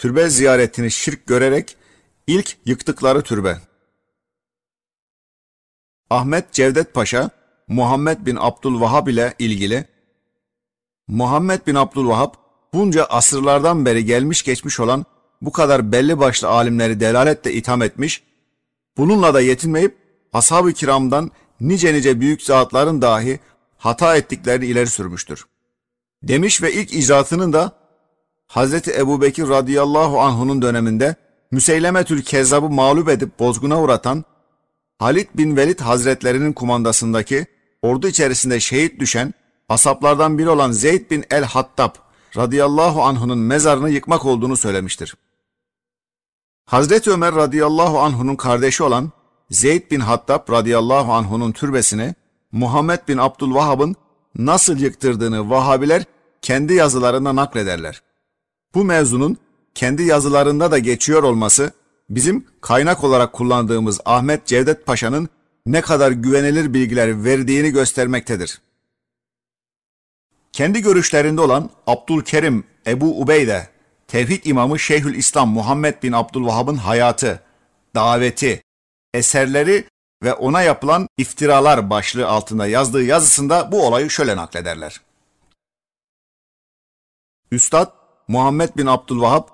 türbe ziyaretini şirk görerek ilk yıktıkları türbe. Ahmet Cevdet Paşa, Muhammed bin Abdülvahhab ile ilgili Muhammed bin Abdülvahhab bunca asırlardan beri gelmiş geçmiş olan bu kadar belli başlı alimleri delaletle itham etmiş, bununla da yetinmeyip ashab-ı kiramdan nice nice büyük zatların dahi hata ettiklerini ileri sürmüştür. Demiş ve ilk icraatının da Hazreti Ebu Bekir radıyallahu anh'unun döneminde Müseylemetül Kezzab'ı mağlup edip bozguna uğratan Halid bin Velid hazretlerinin kumandasındaki ordu içerisinde şehit düşen asaplardan biri olan Zeyd bin el-Hattab radıyallahu anh'unun mezarını yıkmak olduğunu söylemiştir. Hazreti Ömer radıyallahu anh'unun kardeşi olan Zeyd bin Hattab radıyallahu anh'unun türbesini Muhammed bin Abdülvahhab'ın nasıl yıktırdığını Vahabiler kendi yazılarında naklederler. Bu mevzunun kendi yazılarında da geçiyor olması bizim kaynak olarak kullandığımız Ahmet Cevdet Paşa'nın ne kadar güvenilir bilgiler verdiğini göstermektedir. Kendi görüşlerinde olan Abdülkerim Ebu Ubeyde, Tevhid İmamı Şeyhül İslam Muhammed bin Abdülvahhab'ın hayatı, daveti, eserleri ve ona yapılan iftiralar başlığı altında yazdığı yazısında bu olayı şöyle naklederler. Üstad Muhammed bin Abdülvahhab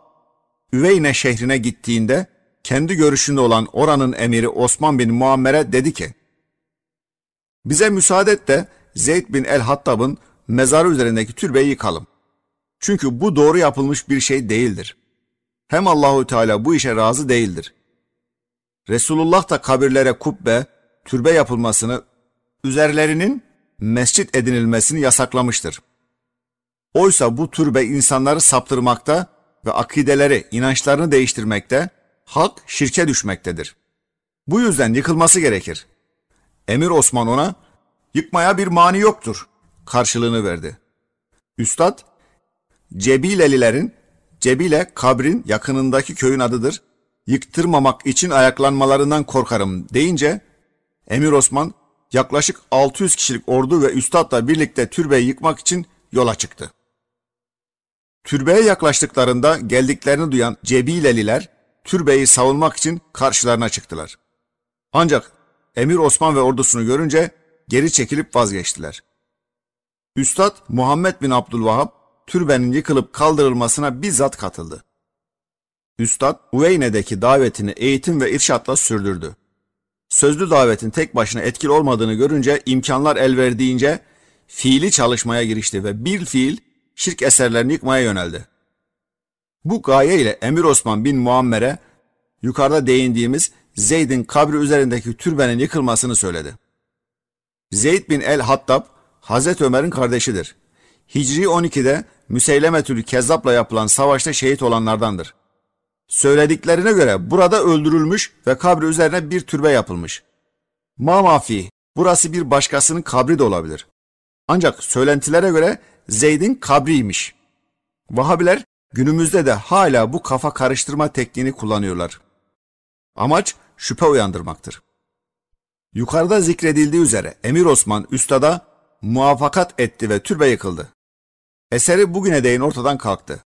Üveyne şehrine gittiğinde kendi görüşünde olan oranın emiri Osman bin Muammer'e dedi ki, bize müsaade et de Zeyd bin el-Hattab'ın mezarı üzerindeki türbeyi yıkalım. Çünkü bu doğru yapılmış bir şey değildir. Hem Allahü Teala bu işe razı değildir. Resulullah da kabirlere kubbe, türbe yapılmasını, üzerlerinin mescit edinilmesini yasaklamıştır. Oysa bu türbe insanları saptırmakta ve akideleri, inançlarını değiştirmekte, halk şirke düşmektedir. Bu yüzden yıkılması gerekir. Emir Osman ona, yıkmaya bir mani yoktur karşılığını verdi. Üstad, Cebilelilerin, Cebile kabrin yakınındaki köyün adıdır, yıktırmamak için ayaklanmalarından korkarım deyince, Emir Osman yaklaşık 600 kişilik ordu ve üstadla birlikte türbeyi yıkmak için yola çıktı. Türbeye yaklaştıklarında geldiklerini duyan Cebileliler türbeyi savunmak için karşılarına çıktılar. Ancak Emir Osman ve ordusunu görünce geri çekilip vazgeçtiler. Üstad Muhammed bin Abdülvahhab türbenin yıkılıp kaldırılmasına bizzat katıldı. Üstad Uveyne'deki davetini eğitim ve irşatla sürdürdü. Sözlü davetin tek başına etkili olmadığını görünce imkanlar el verdiğince fiili çalışmaya girişti ve bir fiil şirk eserlerini yıkmaya yöneldi. Bu gaye ile Emir Osman bin Muammer'e yukarıda değindiğimiz Zeyd'in kabri üzerindeki türbenin yıkılmasını söyledi. Zeyd bin el-Hattab, Hazreti Ömer'in kardeşidir. Hicri 12'de Müseylemetül Kezzap'la yapılan savaşta şehit olanlardandır. Söylediklerine göre burada öldürülmüş ve kabri üzerine bir türbe yapılmış. Ma mafi, burası bir başkasının kabri de olabilir. Ancak söylentilere göre Zeyd'in kabriymiş. Vahabiler günümüzde de hala bu kafa karıştırma tekniğini kullanıyorlar. Amaç şüphe uyandırmaktır. Yukarıda zikredildiği üzere Emir Osman üstada muvaffakat etti ve türbe yıkıldı. Eseri bugüne değin ortadan kalktı.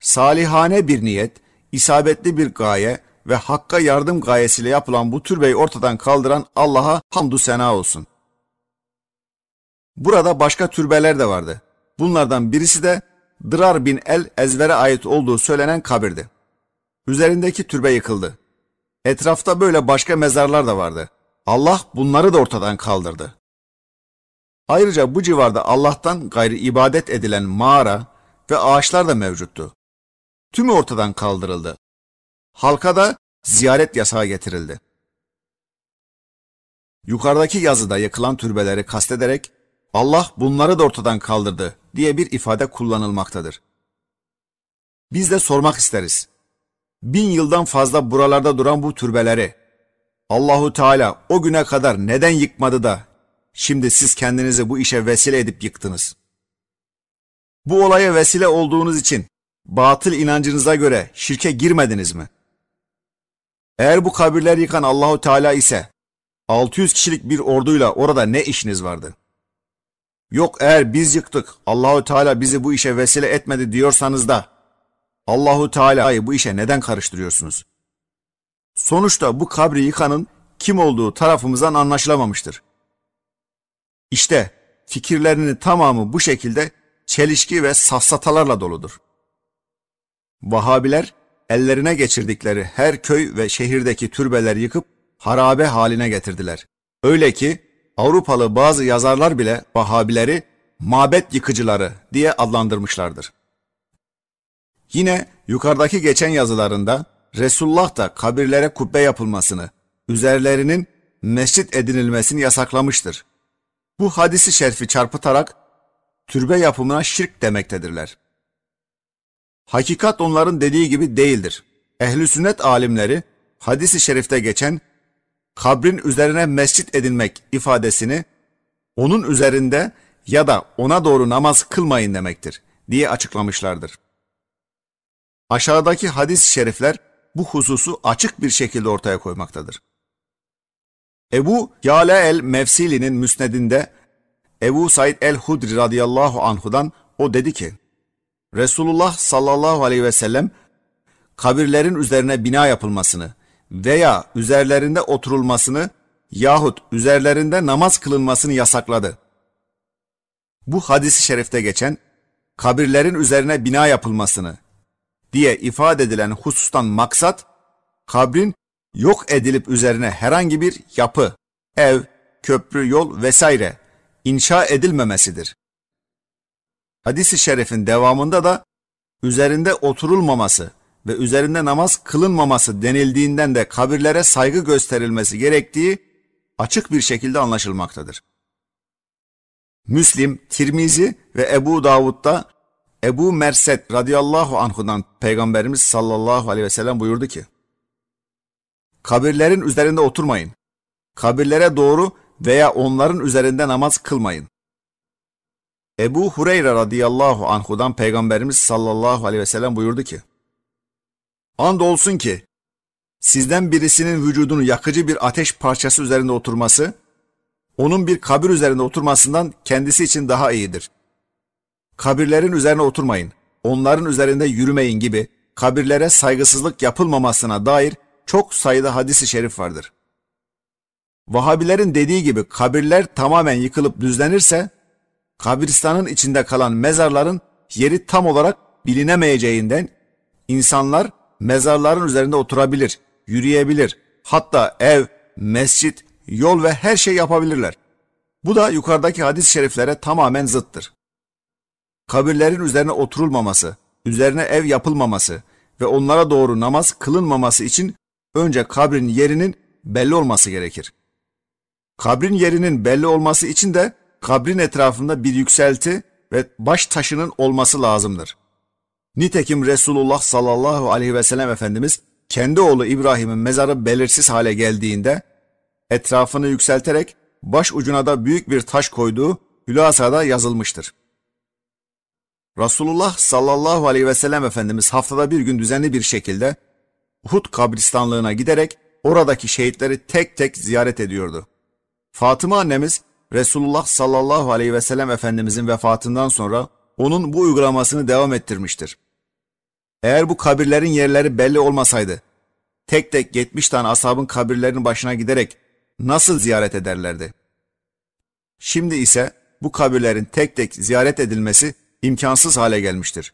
Salihane bir niyet, isabetli bir gaye ve hakka yardım gayesiyle yapılan bu türbeyi ortadan kaldıran Allah'a hamdü sena olsun. Burada başka türbeler de vardı. Bunlardan birisi de Dırar bin El Ezver'e ait olduğu söylenen kabirdi. Üzerindeki türbe yıkıldı. Etrafta böyle başka mezarlar da vardı. Allah bunları da ortadan kaldırdı. Ayrıca bu civarda Allah'tan gayri ibadet edilen mağara ve ağaçlar da mevcuttu. Tümü ortadan kaldırıldı. Halka da ziyaret yasağı getirildi. Yukarıdaki yazıda yakılan türbeleri kastederek Allah bunları da ortadan kaldırdı diye bir ifade kullanılmaktadır. Biz de sormak isteriz. Bin yıldan fazla buralarda duran bu türbeleri Allahu Teala o güne kadar neden yıkmadı da şimdi siz kendinizi bu işe vesile edip yıktınız? Bu olaya vesile olduğunuz için batıl inancınıza göre şirke girmediniz mi? Eğer bu kabirler yıkan Allahu Teala ise 600 kişilik bir orduyla orada ne işiniz vardı? Yok eğer biz yıktık Allahü Teala bizi bu işe vesile etmedi diyorsanız da Allahu Teala'yı bu işe neden karıştırıyorsunuz? Sonuçta bu kabri yıkanın kim olduğu tarafımızdan anlaşılamamıştır. İşte fikirlerinin tamamı bu şekilde çelişki ve safsatalarla doludur. Vahabiler ellerine geçirdikleri her köy ve şehirdeki türbeler yıkıp harabe haline getirdiler. Öyle ki Avrupalı bazı yazarlar bile Vahabileri mabet yıkıcıları diye adlandırmışlardır. Yine yukarıdaki geçen yazılarında Resulullah da kabirlere kubbe yapılmasını, üzerlerinin mescit edinilmesini yasaklamıştır. Bu hadisi şerfi çarpıtarak türbe yapımına şirk demektedirler. Hakikat onların dediği gibi değildir. Ehli sünnet alimleri hadisi şerifte geçen kabrin üzerine mescit edinmek ifadesini onun üzerinde ya da ona doğru namaz kılmayın demektir diye açıklamışlardır. Aşağıdaki hadis-i şerifler bu hususu açık bir şekilde ortaya koymaktadır. Ebu Yale el-Mevsili'nin müsnedinde Ebu Said el-Hudri radıyallahu anhudan o dedi ki, Resulullah sallallahu aleyhi ve sellem kabirlerin üzerine bina yapılmasını veya üzerlerinde oturulmasını yahut üzerlerinde namaz kılınmasını yasakladı. Bu hadisi şerifte geçen kabirlerin üzerine bina yapılmasını diye ifade edilen husustan maksat kabrin yok edilip üzerine herhangi bir yapı, ev, köprü, yol vesaire inşa edilmemesidir. Hadis-i şerifin devamında da üzerinde oturulmaması ve üzerinde namaz kılınmaması denildiğinden de kabirlere saygı gösterilmesi gerektiği açık bir şekilde anlaşılmaktadır. Müslim, Tirmizi ve Ebu Davud'da Ebu Merset radıyallahu anhudan Peygamberimiz sallallahu aleyhi ve sellem buyurdu ki, Kabirlerin üzerinde oturmayın. Kabirlere doğru veya onların üzerinde namaz kılmayın. Ebu Hureyre radıyallahu anhudan Peygamberimiz sallallahu aleyhi ve sellem buyurdu ki, Andolsun ki, sizden birisinin vücudunu yakıcı bir ateş parçası üzerinde oturması, onun bir kabir üzerinde oturmasından kendisi için daha iyidir. Kabirlerin üzerine oturmayın, onların üzerinde yürümeyin gibi kabirlere saygısızlık yapılmamasına dair çok sayıda hadisi şerif vardır. Vahabilerin dediği gibi kabirler tamamen yıkılıp düzlenirse, kabristanın içinde kalan mezarların yeri tam olarak bilinemeyeceğinden insanlar mezarların üzerinde oturabilir, yürüyebilir, hatta ev, mescit, yol ve her şey yapabilirler. Bu da yukarıdaki hadis-i şeriflere tamamen zıttır. Kabirlerin üzerine oturulmaması, üzerine ev yapılmaması ve onlara doğru namaz kılınmaması için önce kabrin yerinin belli olması gerekir. Kabrin yerinin belli olması için de kabrin etrafında bir yükselti ve baş taşının olması lazımdır. Nitekim Resulullah sallallahu aleyhi ve sellem Efendimiz kendi oğlu İbrahim'in mezarı belirsiz hale geldiğinde etrafını yükselterek baş ucuna da büyük bir taş koyduğu Hülasa'da yazılmıştır. Resulullah sallallahu aleyhi ve sellem Efendimiz haftada bir gün düzenli bir şekilde Uhud kabristanlığına giderek oradaki şehitleri tek tek ziyaret ediyordu. Fatıma annemiz Resulullah sallallahu aleyhi ve sellem Efendimizin vefatından sonra onun bu uygulamasını devam ettirmiştir. Eğer bu kabirlerin yerleri belli olmasaydı, tek tek 70 tane ashabın kabirlerinin başına giderek nasıl ziyaret ederlerdi? Şimdi ise bu kabirlerin tek tek ziyaret edilmesi imkansız hale gelmiştir.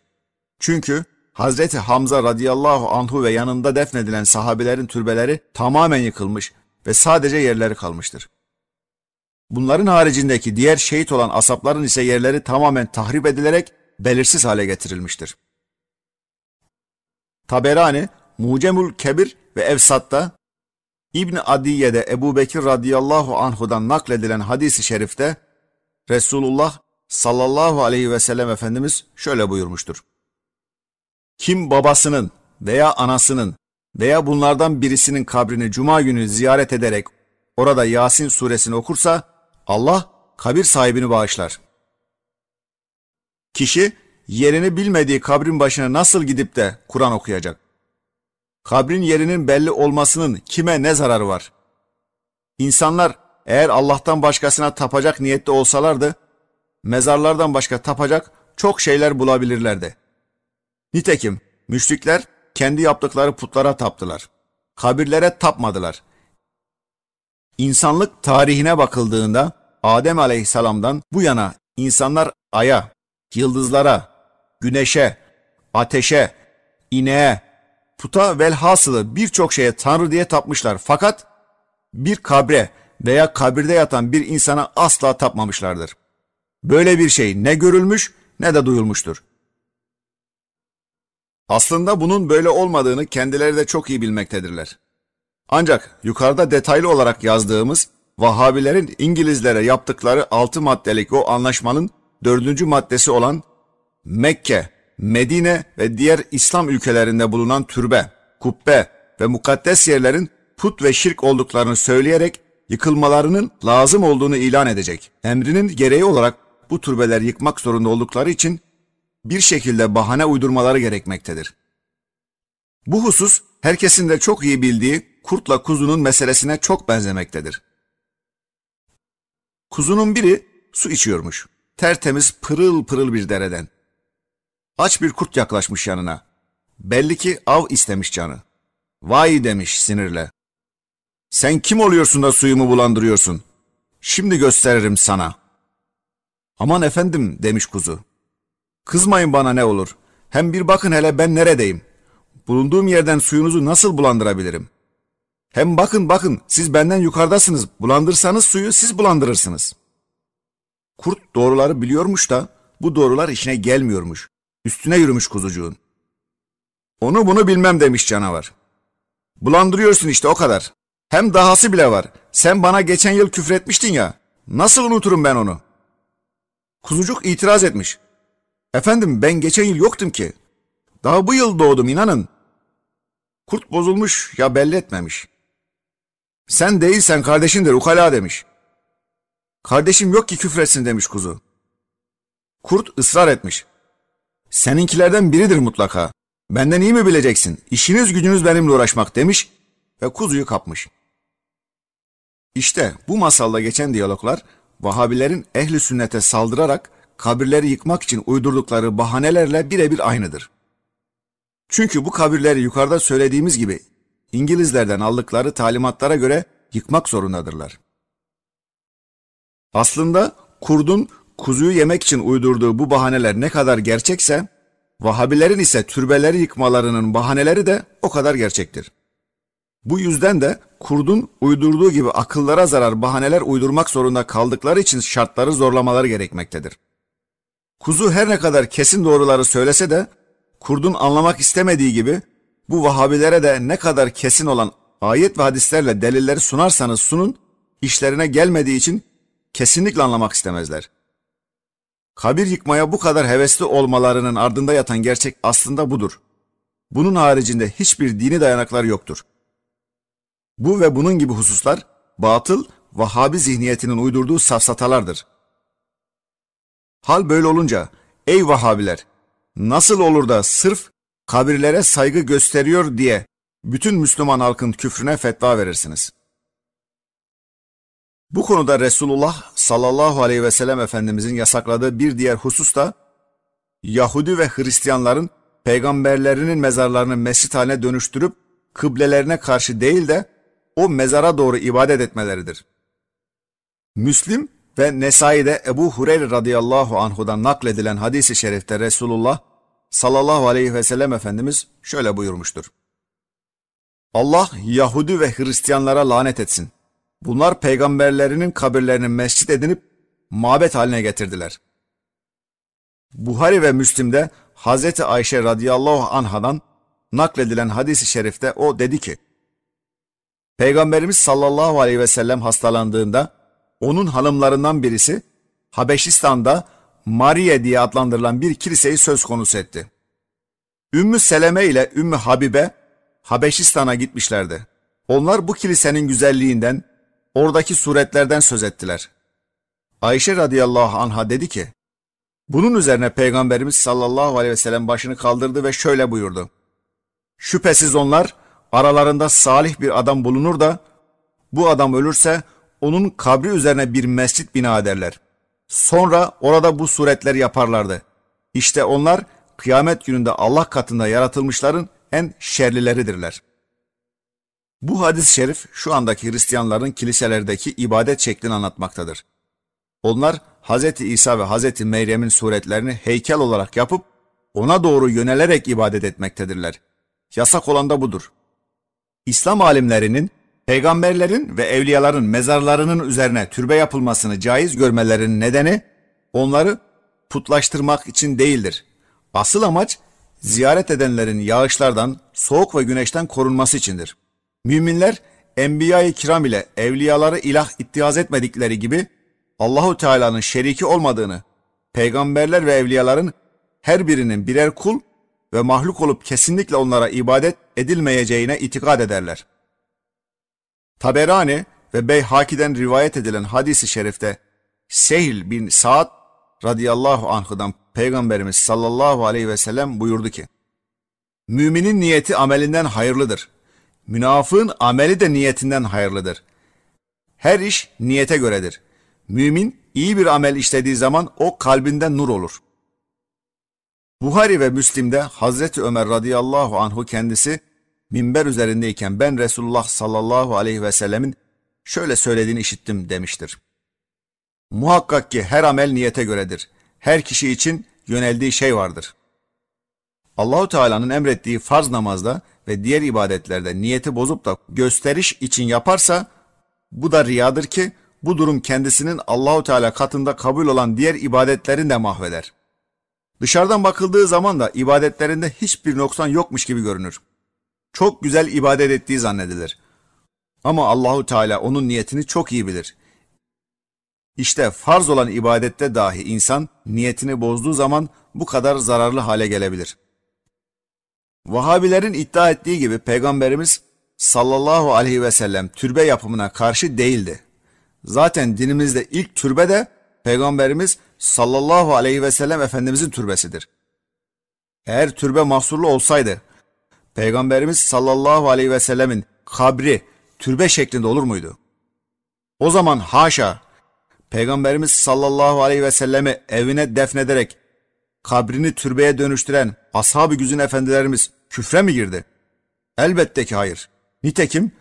Çünkü Hazreti Hamza radıyallahu anhu ve yanında defnedilen sahabelerin türbeleri tamamen yıkılmış ve sadece yerleri kalmıştır. Bunların haricindeki diğer şehit olan asapların ise yerleri tamamen tahrip edilerek belirsiz hale getirilmiştir. Taberani, Mucemül Kebir ve Evsat'ta İbn Adiye'de Ebu Bekir radıyallahu anhudan nakledilen hadisi şerifte Resulullah sallallahu aleyhi ve sellem Efendimiz şöyle buyurmuştur. Kim babasının veya anasının veya bunlardan birisinin kabrini cuma günü ziyaret ederek orada Yasin suresini okursa Allah kabir sahibini bağışlar. Kişi yerini bilmediği kabrin başına nasıl gidip de Kur'an okuyacak? Kabrin yerinin belli olmasının kime ne zararı var? İnsanlar eğer Allah'tan başkasına tapacak niyette olsalardı, mezarlardan başka tapacak çok şeyler bulabilirlerdi. Nitekim müşrikler kendi yaptıkları putlara taptılar. Kabirlere tapmadılar. İnsanlık tarihine bakıldığında Adem aleyhisselamdan bu yana insanlar aya, yıldızlara, güneşe, ateşe, ineğe, puta velhasılı birçok şeye Tanrı diye tapmışlar. Fakat bir kabre veya kabirde yatan bir insana asla tapmamışlardır. Böyle bir şey ne görülmüş ne de duyulmuştur. Aslında bunun böyle olmadığını kendileri de çok iyi bilmektedirler. Ancak yukarıda detaylı olarak yazdığımız Vahabilerin İngilizlere yaptıkları altı maddelik o anlaşmanın dördüncü maddesi olan Mekke, Medine ve diğer İslam ülkelerinde bulunan türbe, kubbe ve mukaddes yerlerin put ve şirk olduklarını söyleyerek yıkılmalarının lazım olduğunu ilan edecek. Emrinin gereği olarak bu türbeler yıkmak zorunda oldukları için bir şekilde bahane uydurmaları gerekmektedir. Bu husus herkesin de çok iyi bildiği kurtla kuzunun meselesine çok benzemektedir. Kuzunun biri su içiyormuş. Tertemiz pırıl pırıl bir dereden. Aç bir kurt yaklaşmış yanına. Belli ki av istemiş canı. Vay demiş sinirle. Sen kim oluyorsun da suyumu bulandırıyorsun? Şimdi gösteririm sana. Aman efendim demiş kuzu. Kızmayın bana ne olur. Hem bir bakın hele ben neredeyim. Bulunduğum yerden suyunuzu nasıl bulandırabilirim? Hem bakın bakın siz benden yukarıdasınız. Bulandırsanız suyu siz bulandırırsınız. Kurt doğruları biliyormuş da bu doğrular işine gelmiyormuş. Üstüne yürümüş kuzucuğun. Onu bunu bilmem demiş canavar. Bulandırıyorsun işte o kadar. Hem dahası bile var. Sen bana geçen yıl küfretmiştin ya. Nasıl unuturum ben onu? Kuzucuk itiraz etmiş. Efendim ben geçen yıl yoktum ki. Daha bu yıl doğdum inanın. Kurt bozulmuş ya belli etmemiş. Sen değilsen kardeşindir ukala demiş. Kardeşim yok ki küfretsin demiş kuzu. Kurt ısrar etmiş. Seninkilerden biridir mutlaka. Benden iyi mi bileceksin? İşiniz gücünüz benimle uğraşmak demiş ve kuzuyu kapmış. İşte bu masalda geçen diyaloglar Vahabilerin ehli sünnete saldırarak kabirleri yıkmak için uydurdukları bahanelerle birebir aynıdır. Çünkü bu kabirleri yukarıda söylediğimiz gibi İngilizlerden aldıkları talimatlara göre yıkmak zorundadırlar. Aslında kurdun kuzuyu yemek için uydurduğu bu bahaneler ne kadar gerçekse, Vahabilerin ise türbeleri yıkmalarının bahaneleri de o kadar gerçektir. Bu yüzden de kurdun uydurduğu gibi akıllara zarar bahaneler uydurmak zorunda kaldıkları için şartları zorlamaları gerekmektedir. Kuzu her ne kadar kesin doğruları söylese de kurdun anlamak istemediği gibi bu Vahabilere de ne kadar kesin olan ayet ve hadislerle delilleri sunarsanız sunun, işlerine gelmediği için kesinlikle anlamak istemezler. Kabir yıkmaya bu kadar hevesli olmalarının ardında yatan gerçek aslında budur. Bunun haricinde hiçbir dini dayanaklar yoktur. Bu ve bunun gibi hususlar batıl, Vahabi zihniyetinin uydurduğu safsatalardır. Hal böyle olunca ey Vahabiler nasıl olur da sırf kabirlere saygı gösteriyor diye bütün Müslüman halkın küfrüne fetva verirsiniz. Bu konuda Resulullah sallallahu aleyhi ve sellem Efendimizin yasakladığı bir diğer husus da Yahudi ve Hristiyanların peygamberlerinin mezarlarını mescit haline dönüştürüp kıblelerine karşı değil de o mezara doğru ibadet etmeleridir. Müslim ve Nesai'de Ebu Hureyre radıyallahu anhudan nakledilen hadisi şerifte Resulullah sallallahu aleyhi ve sellem Efendimiz şöyle buyurmuştur. Allah Yahudi ve Hristiyanlara lanet etsin. Bunlar peygamberlerinin kabirlerini mescit edinip mabet haline getirdiler. Buhari ve Müslim'de Hazreti Ayşe radıyallahu anhadan nakledilen hadisi şerifte o dedi ki, Peygamberimiz sallallahu aleyhi ve sellem hastalandığında onun hanımlarından birisi Habeşistan'da Mariye diye adlandırılan bir kiliseyi söz konusu etti. Ümmü Seleme ile Ümmü Habibe Habeşistan'a gitmişlerdi. Onlar bu kilisenin güzelliğinden, oradaki suretlerden söz ettiler. Ayşe radıyallahu anha dedi ki, bunun üzerine Peygamberimiz sallallahu aleyhi ve sellem başını kaldırdı ve şöyle buyurdu. Şüphesiz onlar aralarında salih bir adam bulunur da bu adam ölürse onun kabri üzerine bir mescit bina ederler. Sonra orada bu suretleri yaparlardı. İşte onlar kıyamet gününde Allah katında yaratılmışların en şerlileridirler. Bu hadis-i şerif şu andaki Hristiyanların kiliselerdeki ibadet şeklini anlatmaktadır. Onlar Hz. İsa ve Hz. Meryem'in suretlerini heykel olarak yapıp ona doğru yönelerek ibadet etmektedirler. Yasak olan da budur. İslam alimlerinin peygamberlerin ve evliyaların mezarlarının üzerine türbe yapılmasını caiz görmelerinin nedeni onları putlaştırmak için değildir. Asıl amaç ziyaret edenlerin yağışlardan, soğuk ve güneşten korunması içindir. Müminler enbiya-i kiram ile evliyaları ilah ittihaz etmedikleri gibi Allahu Teala'nın şeriki olmadığını, peygamberler ve evliyaların her birinin birer kul ve mahluk olup kesinlikle onlara ibadet edilmeyeceğine itikad ederler. Taberani ve Beyhaki'den rivayet edilen hadisi şerifte Sehl bin Sa'd radıyallahu anh'dan Peygamberimiz sallallahu aleyhi ve sellem buyurdu ki, Müminin niyeti amelinden hayırlıdır. Münafığın ameli de niyetinden hayırlıdır. Her iş niyete göredir. Mümin iyi bir amel işlediği zaman o kalbinden nur olur. Buhari ve Müslim'de Hazreti Ömer radıyallahu anhu kendisi minber üzerindeyken ben Resulullah sallallahu aleyhi ve sellemin şöyle söylediğini işittim demiştir. Muhakkak ki her amel niyete göredir. Her kişi için yöneldiği şey vardır. Allahu Teala'nın emrettiği farz namazda ve diğer ibadetlerde niyeti bozup da gösteriş için yaparsa bu da riyadır ki bu durum kendisinin Allahu Teala katında kabul olan diğer ibadetlerini de mahveder. Dışarıdan bakıldığı zaman da ibadetlerinde hiçbir noksan yokmuş gibi görünür. Çok güzel ibadet ettiği zannedilir. Ama Allahu Teala onun niyetini çok iyi bilir. İşte farz olan ibadette dahi insan niyetini bozduğu zaman bu kadar zararlı hale gelebilir. Vahabilerin iddia ettiği gibi Peygamberimiz sallallahu aleyhi ve sellem türbe yapımına karşı değildi. Zaten dinimizde ilk türbe de Peygamberimiz sallallahu aleyhi ve sellem Efendimizin türbesidir. Eğer türbe mahsurlu olsaydı, Peygamberimiz sallallahu aleyhi ve sellemin kabri türbe şeklinde olur muydu? O zaman haşa, Peygamberimiz sallallahu aleyhi ve sellemi evine defnederek kabrini türbeye dönüştüren ashab-ı güzün efendilerimiz küfre mi girdi? Elbette ki hayır. Nitekim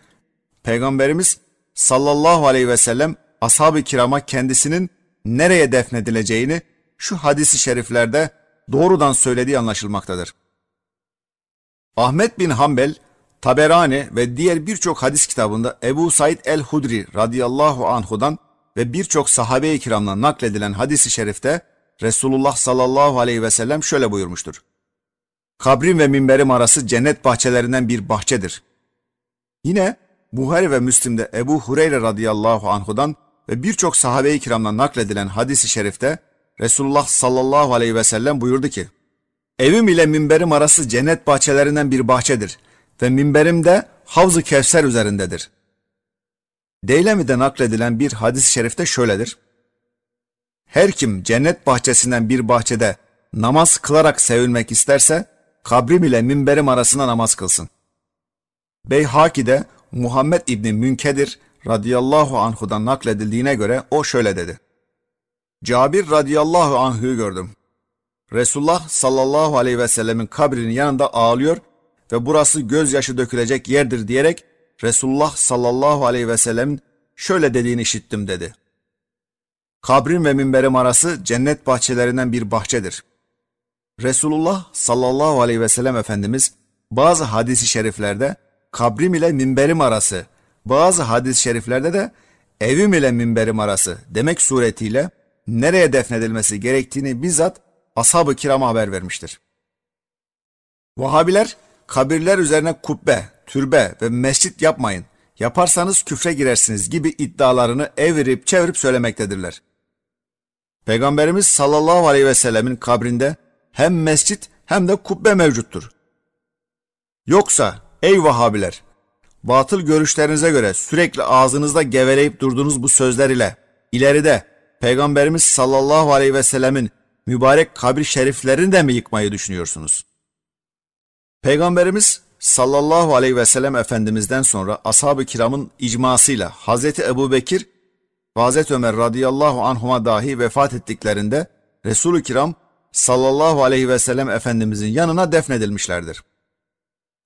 Peygamberimiz sallallahu aleyhi ve sellem ashab-ı kirama kendisinin nereye defnedileceğini şu hadisi şeriflerde doğrudan söylediği anlaşılmaktadır. Ahmet bin Hanbel, Taberani ve diğer birçok hadis kitabında Ebu Said el-Hudri radıyallahu anhudan ve birçok sahabe-i kiramdan nakledilen hadisi şerifte Resulullah sallallahu aleyhi ve sellem şöyle buyurmuştur. Kabrim ve minberim arası cennet bahçelerinden bir bahçedir. Yine Buhari ve Müslim'de Ebu Hureyre radıyallahu anhudan ve birçok sahabe-i kiramdan nakledilen hadisi şerifte Resulullah sallallahu aleyhi ve sellem buyurdu ki, Evim ile minberim arası cennet bahçelerinden bir bahçedir ve minberim de Havz-ı Kevser üzerindedir. Deylemi'de nakledilen bir hadis-i şerifte şöyledir. Her kim cennet bahçesinden bir bahçede namaz kılarak sevilmek isterse, kabrim ile minberim arasında namaz kılsın. Beyhaki'de Muhammed İbni Münkedir radıyallahu anhudan nakledildiğine göre o şöyle dedi. Cabir radıyallahu anh'ı gördüm. Resulullah sallallahu aleyhi ve sellemin kabrinin yanında ağlıyor ve burası gözyaşı dökülecek yerdir diyerek Resulullah sallallahu aleyhi ve sellem şöyle dediğini işittim dedi. Kabrin ve minberim arası cennet bahçelerinden bir bahçedir. Resulullah sallallahu aleyhi ve sellem Efendimiz bazı hadisi şeriflerde kabrim ile minberim arası, bazı hadis-i şeriflerde de evim ile minberim arası demek suretiyle nereye defnedilmesi gerektiğini bizzat ashab-ı kirama haber vermiştir. Vahabiler kabirler üzerine kubbe, türbe ve mescit yapmayın, yaparsanız küfre girersiniz gibi iddialarını evirip çevirip söylemektedirler. Peygamberimiz sallallahu aleyhi ve sellemin kabrinde hem mescit hem de kubbe mevcuttur. Yoksa ey Vahabiler, batıl görüşlerinize göre sürekli ağzınızda geveleyip durduğunuz bu sözler ile ileride Peygamberimiz sallallahu aleyhi ve sellemin mübarek kabir şeriflerini de mi yıkmayı düşünüyorsunuz? Peygamberimiz sallallahu aleyhi ve sellem Efendimiz'den sonra ashab-ı kiramın icmasıyla Hazreti Ebu Bekir ve Hazreti Ömer radıyallahu anhuma dahi vefat ettiklerinde Resul-ü Kiram sallallahu aleyhi ve sellem Efendimizin yanına defnedilmişlerdir.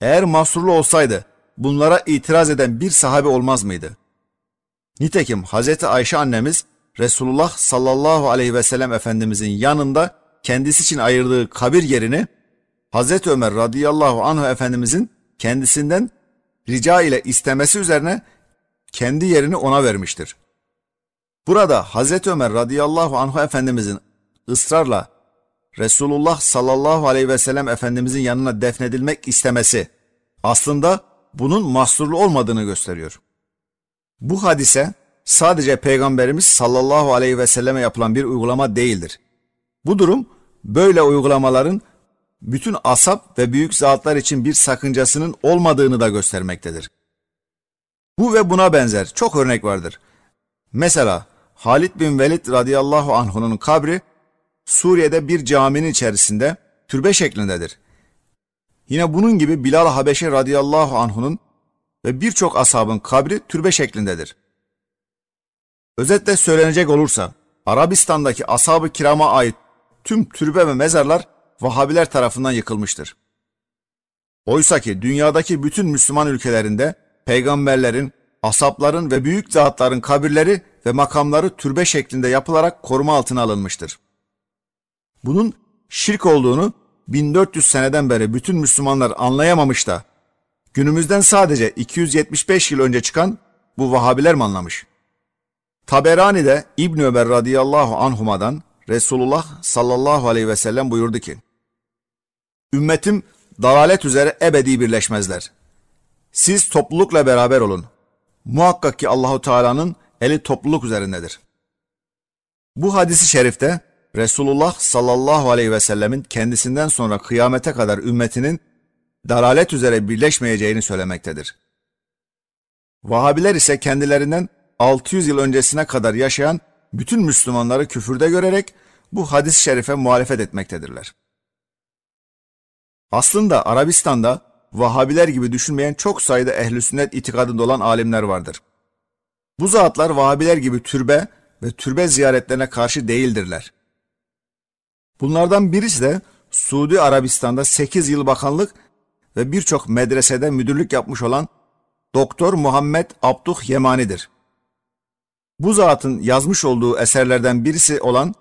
Eğer mahsurlu olsaydı bunlara itiraz eden bir sahabe olmaz mıydı? Nitekim Hazreti Ayşe annemiz Resulullah sallallahu aleyhi ve sellem Efendimizin yanında kendisi için ayırdığı kabir yerini Hazreti Ömer radıyallahu anh Efendimizin kendisinden rica ile istemesi üzerine kendi yerini ona vermiştir. Burada Hazreti Ömer radıyallahu anh Efendimizin ısrarla Resulullah sallallahu aleyhi ve sellem Efendimizin yanına defnedilmek istemesi aslında bunun mahsurlu olmadığını gösteriyor. Bu hadise sadece Peygamberimiz sallallahu aleyhi ve selleme yapılan bir uygulama değildir. Bu durum böyle uygulamaların bütün asap ve büyük zatlar için bir sakıncasının olmadığını da göstermektedir. Bu ve buna benzer çok örnek vardır. Mesela Halid bin Velid radıyallahu anh'unun kabri Suriye'de bir caminin içerisinde türbe şeklindedir. Yine bunun gibi Bilal Habeşe radıyallahu anh'unun ve birçok ashabın kabri türbe şeklindedir. Özetle söylenecek olursa Arabistan'daki ashab-ı kirama ait tüm türbe ve mezarlar Vahabiler tarafından yıkılmıştır. Oysa ki dünyadaki bütün Müslüman ülkelerinde peygamberlerin, asapların ve büyük zatların kabirleri ve makamları türbe şeklinde yapılarak koruma altına alınmıştır. Bunun şirk olduğunu 1400 seneden beri bütün Müslümanlar anlayamamış da günümüzden sadece 275 yıl önce çıkan bu Vahabiler mi anlamış? Taberani'de İbn Ömer radıyallahu anhuma'dan Resulullah sallallahu aleyhi ve sellem buyurdu ki, Ümmetim dalalet üzere ebedi birleşmezler. Siz toplulukla beraber olun. Muhakkak ki Allahu Teala'nın eli topluluk üzerindedir. Bu hadisi şerifte Resulullah sallallahu aleyhi ve sellemin kendisinden sonra kıyamete kadar ümmetinin dalalet üzere birleşmeyeceğini söylemektedir. Vahabiler ise kendilerinden 600 yıl öncesine kadar yaşayan bütün Müslümanları küfürde görerek bu hadis-i şerife muhalefet etmektedirler. Aslında Arabistan'da Vahabiler gibi düşünmeyen çok sayıda ehl-i sünnet itikadında olan alimler vardır. Bu zatlar Vahabiler gibi türbe ve türbe ziyaretlerine karşı değildirler. Bunlardan birisi de Suudi Arabistan'da 8 yıl bakanlık ve birçok medresede müdürlük yapmış olan Doktor Muhammed Abduh Yemani'dir. Bu zatın yazmış olduğu eserlerden birisi olan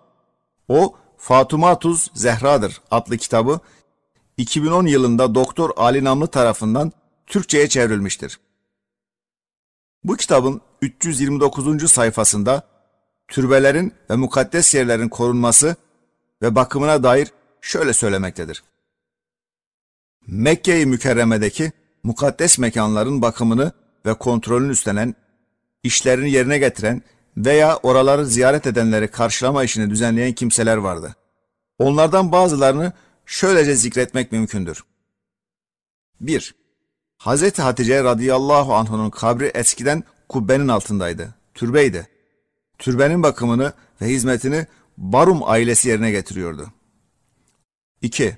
o Fatumatuz Zehra'dır adlı kitabı 2010 yılında Doktor Ali Namlı tarafından Türkçe'ye çevrilmiştir. Bu kitabın 329. sayfasında türbelerin ve mukaddes yerlerin korunması ve bakımına dair şöyle söylemektedir. Mekke-i Mükerreme'deki mukaddes mekanların bakımını ve kontrolünü üstlenen, işlerini yerine getiren veya oraları ziyaret edenleri karşılama işini düzenleyen kimseler vardı. Onlardan bazılarını şöylece zikretmek mümkündür. 1. Hz. Hatice radıyallahu anh'ın kabri eskiden kubbenin altındaydı, türbeydi. Türbenin bakımını ve hizmetini Barum ailesi yerine getiriyordu. 2.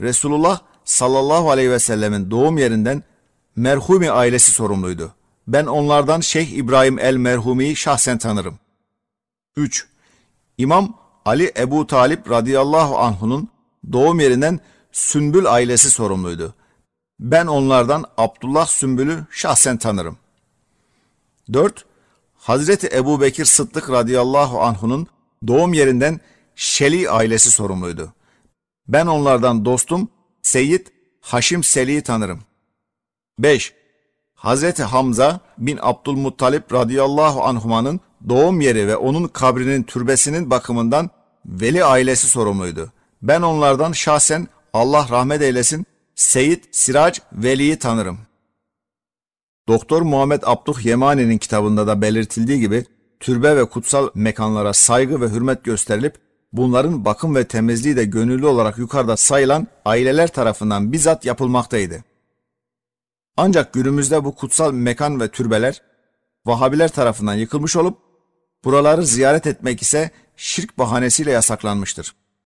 Resulullah sallallahu aleyhi ve sellemin doğum yerinden merhumi ailesi sorumluydu. Ben onlardan Şeyh İbrahim el Merhumi'yi şahsen tanırım. 3. İmam Ali Ebu Talip radıyallahu anh'unun doğum yerinden Sümbül ailesi sorumluydu. Ben onlardan Abdullah Sümbül'ü şahsen tanırım. 4. Hazreti Ebu Bekir Sıddık radıyallahu anh'unun doğum yerinden Şeli ailesi sorumluydu. Ben onlardan dostum Seyyid Haşim Seli'yi tanırım. 5. Hazreti Hamza bin Abdülmuttalip radıyallahu anhumanın doğum yeri ve onun kabrinin türbesinin bakımından Veli ailesi sorumluydu. Ben onlardan şahsen Allah rahmet eylesin Seyit Sirac Veli'yi tanırım. Doktor Muhammed Abduh Yemani'nin kitabında da belirtildiği gibi türbe ve kutsal mekanlara saygı ve hürmet gösterilip bunların bakım ve temizliği de gönüllü olarak yukarıda sayılan aileler tarafından bizzat yapılmaktaydı. Ancak günümüzde bu kutsal mekan ve türbeler Vahabiler tarafından yıkılmış olup buraları ziyaret etmek ise şirk bahanesiyle yasaklanmıştır.